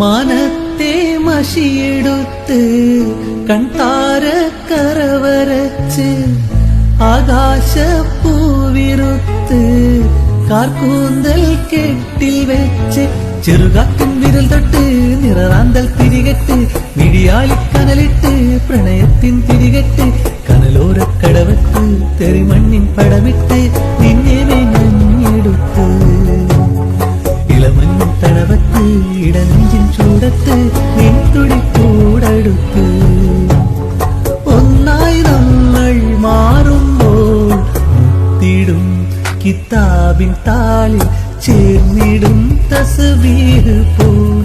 மனத்தே மஷியெடுத்து கண்தார கரவரச்சு ஆகாச பூவிருத்து கார்கூந்தல் கெட்டில் വെച്ച് ചെറുകാക്കും വിരൽ തൊട്ട് നിററാന്തൽ തിരികെട്ട് മിഴിയാളി കനലിട്ട് പ്രണയത്തിൻ തിരികെട്ട് കനലോര കടവത്ത് തെറിമണ്ണിൻ പടമിട്ട് നിന്നെ മെഞ്ഞെടുത്ത് ഇളമഞ്ഞിൻ തടവത്ത് ഇടനെ ചൂടത്ത് നിൻ തുടി കൂടടുത്ത് ഒന്നായി നമ്മൾ മാറുമ്പോൾ തിടും കിതാബിൻ താളിൽ ചേർന്നിടും തസ്ബീഹ് പോൽ